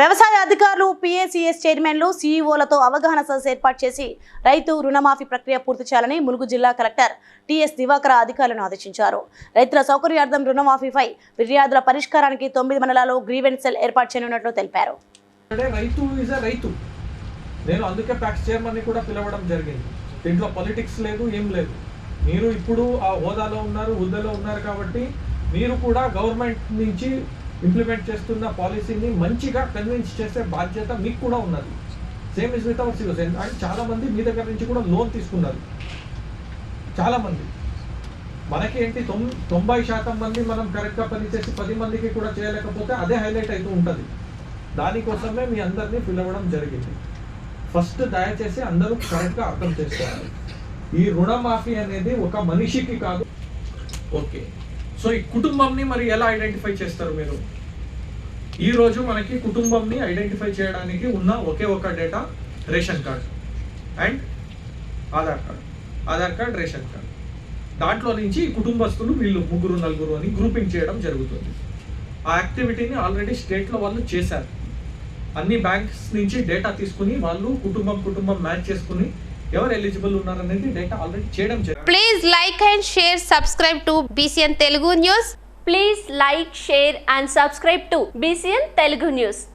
వ్యవసాయ అధికారులు పిఏసీఎస్ చైర్మన్లు సీఈఓలతో అవగాహన సదస్సు ఏర్పాటు చేసి రైతు రుణమాఫీ ప్రక్రియ పూర్తి చేయాలని ములుగు జిల్లా కలెక్టర్ టిఎస్ దివాకర అధికారులను ఆదేశించారు. రైతుల సౌకర్యార్థం రుణమాఫీపై ఫిర్యాదుల పరిష్కారానికి తొమ్మిది మండలాల్లో గ్రీవెన్స్ సెల్ ఏర్పాటు చేయనున్నట్లు తెలిపారు. రైతు ఈజ్ రైతు. నేను అందుకే ప్యాక్స్ చైర్మన్ని కూడా పిలవడం జరిగింది. దీంట్లో పొలిటిక్స్ లేదు ఏం లేదు. మీరు ఇప్పుడు ఆ హోదాలో ఉన్నారు హుద్దలో ఉన్నారు కాబట్టి మీరు కూడా గవర్నమెంట్ నుంచి ఇంప్లిమెంట్ చేస్తున్న పాలసీని మంచిగా కన్విన్స్ చేసే బాధ్యత మీకు కూడా ఉన్నది. Same is with our silos and చాలామంది మీ దగ్గర నుంచి కూడా లోన్ తీసుకున్నారు. చాలామంది. మనకి ఏంటి తొం తొంభై శాతం మంది మనం కరెక్ట్గా పనిచేసి పది మందికి కూడా చేయలేకపోతే అదే హైలైట్ అవుతూ ఉంటుంది. దానికోసమే మీ అందరినీ పిలవడం జరిగింది. ఫస్ట్ దయచేసి అందరూ కరెక్ట్గా అర్థం చేసుకోవాలి. ఈ రుణమాఫీ అనేది ఒక మనిషికి కాదు. ఓకే సో ఈ కుటుంబంని మరి ఎలా ఐడెంటిఫై చేస్తారు మీరు? ఈ రోజు మనకి కుటుంబంని ఐడెంటిఫై చేయడానికి ఉన్న ఒకే ఒక data ration card and Aadhaar card. Aadhaar card ration card. దాంట్లో నుంచి కుటుంబస్తులు వీళ్ళు ముగ్గురు నలుగురు అని గ్రూపింగ్ చేయడం జరుగుతుంది. ఆ యాక్టివిటీని ఆల్రెడీ స్టేట్లో వాళ్ళు చేశారు. అన్ని బ్యాంక్స్ నుంచి డేటా తీసుకుని వాళ్ళు కుటుంబం కుటుంబం మ్యాచ్ చేసుకుని ఎవరు ఎలిజిబుల్ ఉన్నారనేది డేటా ఆల్రెడీ చేయడం జరిగింది Please like and share, subscribe to BCN Telugu News. Please like, share and subscribe to BCN Telugu News.